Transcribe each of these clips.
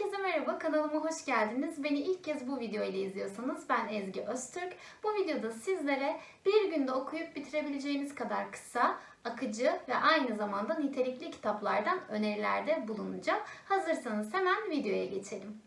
Herkese merhaba, kanalıma hoş geldiniz. Beni ilk kez bu video ile izliyorsanız ben Ezgi Öztürk. Bu videoda sizlere bir günde okuyup bitirebileceğiniz kadar kısa, akıcı ve aynı zamanda nitelikli kitaplardan önerilerde bulunacağım. Hazırsanız hemen videoya geçelim.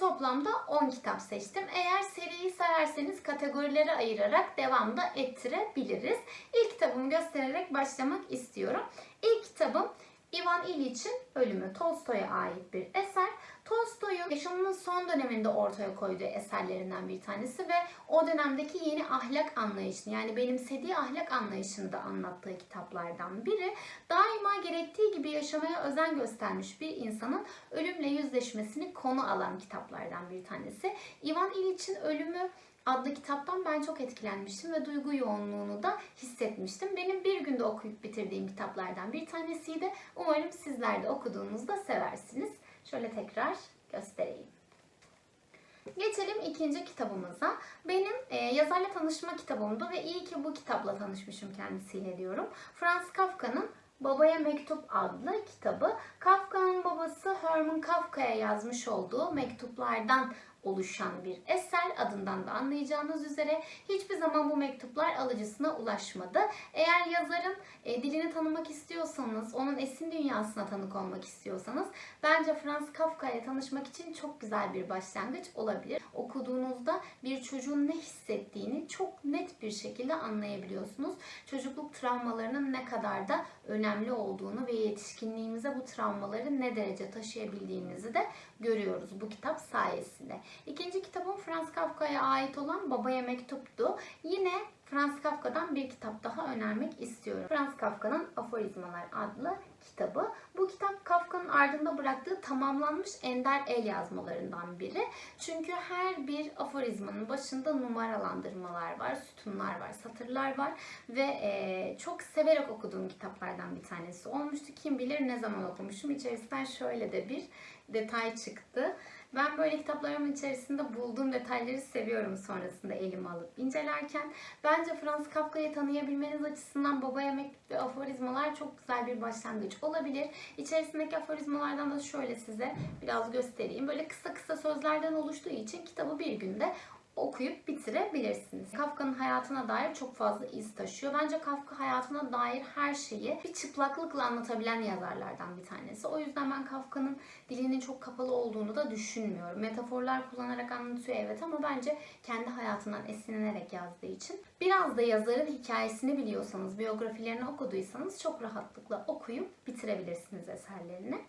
Toplamda 10 kitap seçtim. Eğer seriyi severseniz kategorilere ayırarak devamda ettirebiliriz. İlk kitabımı göstererek başlamak istiyorum. İlk kitabım Ivan İliç'in Ölümü Tolstoy'a ait bir eser. Tolstoy'un yaşamının son döneminde ortaya koyduğu eserlerinden bir tanesi ve o dönemdeki yeni ahlak anlayışını yani benimsediği ahlak anlayışını da anlattığı kitaplardan biri. Daima gerektiği gibi yaşamaya özen göstermiş bir insanın ölümle yüzleşmesini konu alan kitaplardan bir tanesi. Ivan İliç'in Ölümü adlı kitaptan ben çok etkilenmiştim ve duygu yoğunluğunu da hissetmiştim. Benim bir günde okuyup bitirdiğim kitaplardan bir tanesiydi. Umarım sizler de okuduğunuzda seversiniz. Şöyle tekrar göstereyim. Geçelim ikinci kitabımıza. Benim e, yazarla tanışma kitabımdı ve iyi ki bu kitapla tanışmışım kendisiyle diyorum. Franz Kafka'nın Babaya Mektup adlı kitabı. Kafka'nın babası Herman Kafka'ya yazmış olduğu mektuplardan oluşan bir eser. Adından da anlayacağınız üzere hiçbir zaman bu mektuplar alıcısına ulaşmadı. Eğer yazarın e, dilini tanımak istiyorsanız, onun esin dünyasına tanık olmak istiyorsanız bence Franz Kafka ile tanışmak için çok güzel bir başlangıç olabilir. Okuduğunuzda bir çocuğun ne hissettiğini çok net bir şekilde anlayabiliyorsunuz. Çocukluk travmalarının ne kadar da önemli olduğunu ve yetişkinliğimize bu travmaları ne derece taşıyabildiğimizi de görüyoruz bu kitap sayesinde. İkinci kitabım Franz Kafka'ya ait olan Babaya Mektup'tu. Yine Franz Kafka'dan bir kitap daha önermek istiyorum. Franz Kafka'nın Aforizmalar adlı kitabı. Bu kitap Kafka'nın ardında bıraktığı tamamlanmış ender el yazmalarından biri. Çünkü her bir aforizmanın başında numaralandırmalar var, sütunlar var, satırlar var ve e, çok severek okuduğum kitaplardan bir tanesi olmuştu. Kim bilir ne zaman okumuşum. İçerisinden şöyle de bir detay çıktı. Ben böyle kitaplarımın içerisinde bulduğum detayları seviyorum sonrasında elime alıp incelerken. Bence Franz Kafka'yı tanıyabilmeniz açısından Baba Yemek ve aforizmalar çok güzel bir başlangıç olabilir. İçerisindeki aforizmalardan da şöyle size biraz göstereyim. Böyle kısa kısa sözlerden oluştuğu için kitabı bir günde okuyup bitirebilirsiniz. Kafka'nın hayatına dair çok fazla iz taşıyor. Bence Kafka hayatına dair her şeyi bir çıplaklıkla anlatabilen yazarlardan bir tanesi. O yüzden ben Kafka'nın dilinin çok kapalı olduğunu da düşünmüyorum. Metaforlar kullanarak anlatıyor evet ama bence kendi hayatından esinlenerek yazdığı için. Biraz da yazarın hikayesini biliyorsanız, biyografilerini okuduysanız çok rahatlıkla okuyup bitirebilirsiniz eserlerini.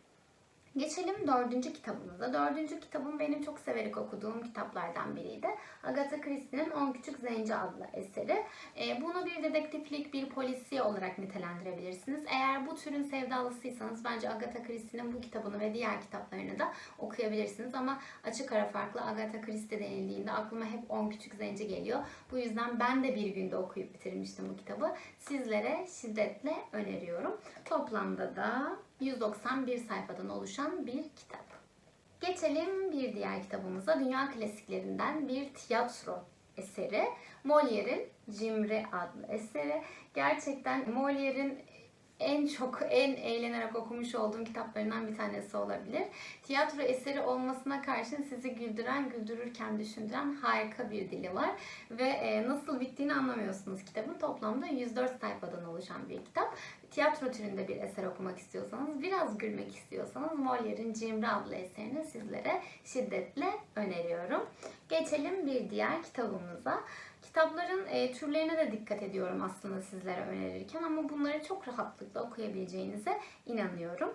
Geçelim dördüncü kitabımıza. Dördüncü kitabım benim çok severek okuduğum kitaplardan biriydi. Agatha Christie'nin On Küçük Zenci adlı eseri. E, bunu bir dedektiflik, bir polisiye olarak nitelendirebilirsiniz. Eğer bu türün sevdalısıysanız bence Agatha Christie'nin bu kitabını ve diğer kitaplarını da okuyabilirsiniz. Ama açık ara farklı Agatha Christie denildiğinde aklıma hep On Küçük Zenci geliyor. Bu yüzden ben de bir günde okuyup bitirmiştim bu kitabı. Sizlere şiddetle öneriyorum. Toplamda da 191 sayfadan oluşan bir kitap. Geçelim bir diğer kitabımıza. Dünya klasiklerinden bir tiyatro eseri. Molière'in Cimri adlı eseri. Gerçekten Molière'in en çok, en eğlenerek okumuş olduğum kitaplarından bir tanesi olabilir. Tiyatro eseri olmasına karşın sizi güldüren, güldürürken düşündüren harika bir dili var. Ve e, nasıl bittiğini anlamıyorsunuz kitabın. Toplamda 104 sayfadan oluşan bir kitap. Tiyatro türünde bir eser okumak istiyorsanız, biraz gülmek istiyorsanız Molière'in Cimri adlı eserini sizlere şiddetle öneriyorum. Geçelim bir diğer kitabımıza. Kitapların e, türlerine de dikkat ediyorum aslında sizlere önerirken ama bunları çok rahatlıkla okuyabileceğinize inanıyorum.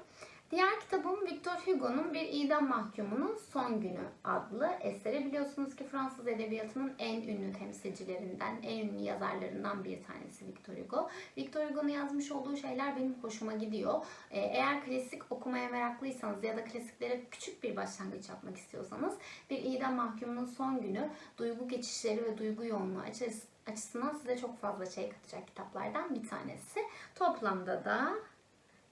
Diğer kitabım Victor Hugo'nun Bir İdam Mahkumunun Son Günü adlı eseri. Biliyorsunuz ki Fransız edebiyatının en ünlü temsilcilerinden, en ünlü yazarlarından bir tanesi Victor Hugo. Victor Hugo'nun yazmış olduğu şeyler benim hoşuma gidiyor. Ee, eğer klasik okumaya meraklıysanız ya da klasiklere küçük bir başlangıç yapmak istiyorsanız Bir İdam Mahkumunun Son Günü duygu geçişleri ve duygu yoğunluğu açısından size çok fazla şey katacak kitaplardan bir tanesi. Toplamda da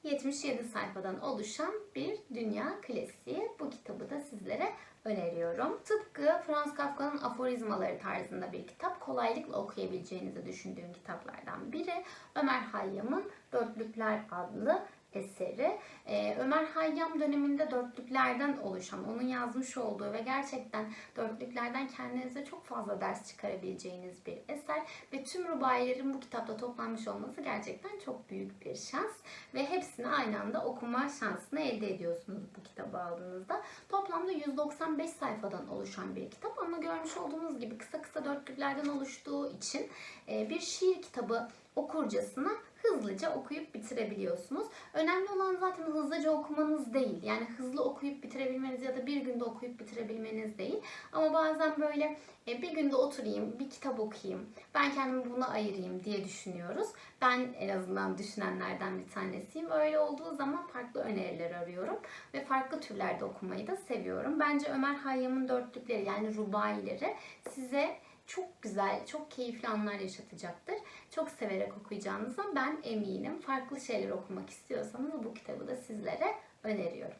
77 sayfadan oluşan bir dünya klasiği. Bu kitabı da sizlere öneriyorum. Tıpkı Franz Kafka'nın aforizmaları tarzında bir kitap. Kolaylıkla okuyabileceğinizi düşündüğüm kitaplardan biri. Ömer Hayyam'ın Dörtlükler adlı eseri. Ee, Ömer Hayyam döneminde dörtlüklerden oluşan, onun yazmış olduğu ve gerçekten dörtlüklerden kendinize çok fazla ders çıkarabileceğiniz bir eser ve tüm rubayilerin bu kitapta toplanmış olması gerçekten çok büyük bir şans ve hepsini aynı anda okuma şansını elde ediyorsunuz bu kitabı aldığınızda. Toplamda 195 sayfadan oluşan bir kitap ama görmüş olduğunuz gibi kısa kısa dörtlüklerden oluştuğu için e, bir şiir kitabı okurcasına hızlıca okuyup bitirebiliyorsunuz. Önemli olan zaten hızlıca okumanız değil. Yani hızlı okuyup bitirebilmeniz ya da bir günde okuyup bitirebilmeniz değil. Ama bazen böyle e, bir günde oturayım, bir kitap okuyayım, ben kendimi buna ayırayım diye düşünüyoruz. Ben en azından düşünenlerden bir tanesiyim. Öyle olduğu zaman farklı öneriler arıyorum ve farklı türlerde okumayı da seviyorum. Bence Ömer Hayyam'ın dörtlükleri yani rubayileri size çok güzel, çok keyifli anlar yaşatacaktır. Çok severek okuyacağınızdan ben eminim. Farklı şeyler okumak istiyorsanız bu kitabı da sizlere öneriyorum.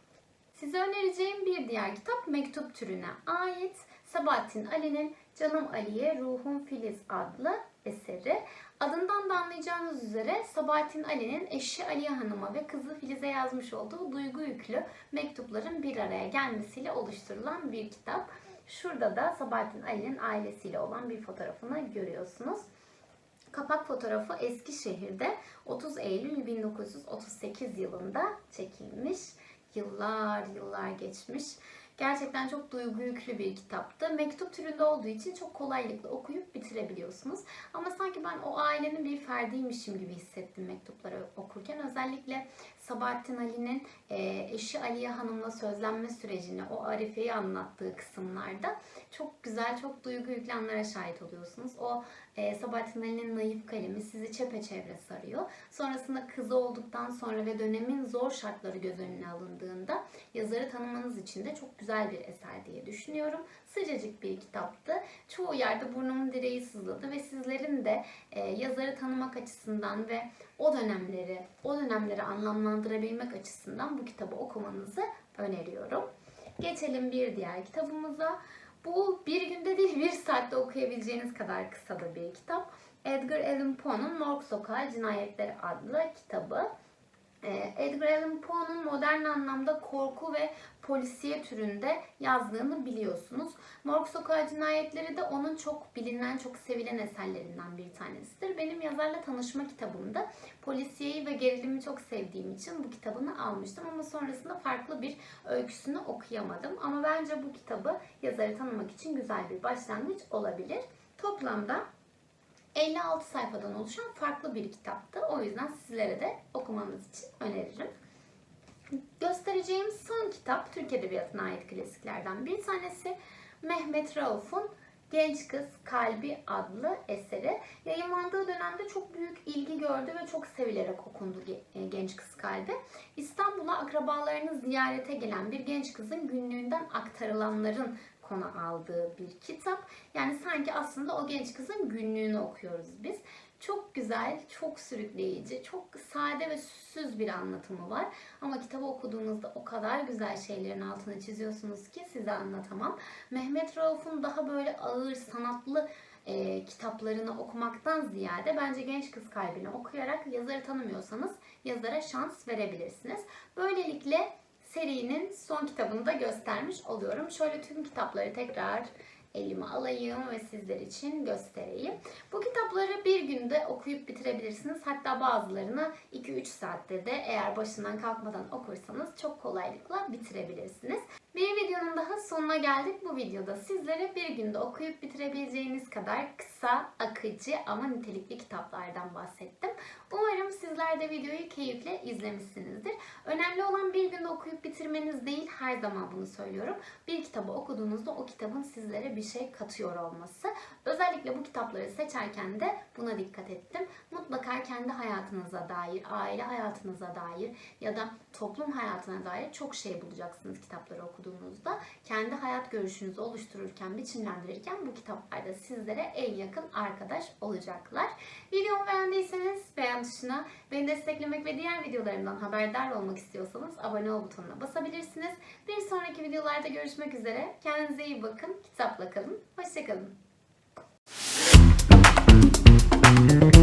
Size önereceğim bir diğer kitap mektup türüne ait Sabahattin Ali'nin Canım Ali'ye Ruhum Filiz adlı eseri. Adından da anlayacağınız üzere Sabahattin Ali'nin eşi Aliye Hanım'a ve kızı Filiz'e yazmış olduğu duygu yüklü mektupların bir araya gelmesiyle oluşturulan bir kitap. Şurada da Sabahattin Ali'nin ailesiyle olan bir fotoğrafını görüyorsunuz. Kapak fotoğrafı Eskişehir'de 30 Eylül 1938 yılında çekilmiş. Yıllar yıllar geçmiş. Gerçekten çok duygu yüklü bir kitaptı. Mektup türünde olduğu için çok kolaylıkla okuyup bitirebiliyorsunuz. Ama sanki ben o ailenin bir ferdiymişim gibi hissettim mektupları okurken. Özellikle Sabahattin Ali'nin e, eşi Aliye Hanım'la sözlenme sürecini, o Arife'yi anlattığı kısımlarda çok güzel, çok duygu yüklü anlara şahit oluyorsunuz. O e, Sabahattin Ali'nin naif kalemi sizi çepeçevre sarıyor. Sonrasında kızı olduktan sonra ve dönemin zor şartları göz önüne alındığında yazarı tanımanız için de çok güzel bir eser diye düşünüyorum. Sıcacık bir kitaptı. Çoğu yerde burnumun direği sızladı ve sizlerin de e, yazarı tanımak açısından ve o dönemleri, o dönemleri anlamlandırabilmek açısından bu kitabı okumanızı öneriyorum. Geçelim bir diğer kitabımıza. Bu bir günde değil bir saatte okuyabileceğiniz kadar kısa da bir kitap. Edgar Allan Poe'nun Morg Sokağı Cinayetleri adlı kitabı. Ee, Edgar Allan Poe'nun modern anlamda korku ve polisiye türünde yazdığını biliyorsunuz. Morg Sokağı Cinayetleri de onun çok bilinen, çok sevilen eserlerinden bir tanesidir. Benim yazarla tanışma kitabımda polisiyeyi ve gerilimi çok sevdiğim için bu kitabını almıştım ama sonrasında farklı bir öyküsünü okuyamadım. Ama bence bu kitabı yazarı tanımak için güzel bir başlangıç olabilir. Toplamda 56 sayfadan oluşan farklı bir kitaptı. O yüzden sizlere de okumanız için öneririm. Göstereceğim son kitap Türk Edebiyatı'na ait klasiklerden bir tanesi Mehmet Rauf'un Genç Kız Kalbi adlı eseri. Yayınlandığı dönemde çok büyük ilgi gördü ve çok sevilerek okundu e, Genç Kız Kalbi. İstanbul'a akrabalarını ziyarete gelen bir genç kızın günlüğünden aktarılanların konu aldığı bir kitap. Yani sanki aslında o genç kızın günlüğünü okuyoruz biz. Çok güzel, çok sürükleyici, çok sade ve süssüz bir anlatımı var. Ama kitabı okuduğunuzda o kadar güzel şeylerin altını çiziyorsunuz ki size anlatamam. Mehmet Rauf'un daha böyle ağır, sanatlı e, kitaplarını okumaktan ziyade bence Genç Kız Kalbini okuyarak yazarı tanımıyorsanız yazara şans verebilirsiniz. Böylelikle serinin son kitabını da göstermiş oluyorum. Şöyle tüm kitapları tekrar elime alayım ve sizler için göstereyim. Bu kitapları bir günde okuyup bitirebilirsiniz. Hatta bazılarını 2-3 saatte de eğer başından kalkmadan okursanız çok kolaylıkla bitirebilirsiniz. Bir videonun daha sonuna geldik. Bu videoda sizlere bir günde okuyup bitirebileceğiniz kadar kısa, akıcı ama nitelikli kitaplardan bahsettim. Umarım sizler de videoyu keyifle izlemişsinizdir. Önemli olan bir günde okuyup bitirmeniz değil, her zaman bunu söylüyorum. Bir kitabı okuduğunuzda o kitabın sizlere bir şey katıyor olması. Özellikle bu kitapları seçerken de buna dikkat ettim. Mutlaka kendi hayatınıza dair, aile hayatınıza dair ya da toplum hayatına dair çok şey bulacaksınız kitapları okuduğunuzda. Kendi hayat görüşünüzü oluştururken, biçimlendirirken bu kitaplarda sizlere en yakın arkadaş olacaklar. Videomu beğendiyseniz beğen tuşuna, beni desteklemek ve diğer videolarımdan haberdar olmak istiyorsanız abone ol butonuna basabilirsiniz. Bir sonraki videolarda görüşmek üzere. Kendinize iyi bakın, kitapla kalın, hoşçakalın. Thank you.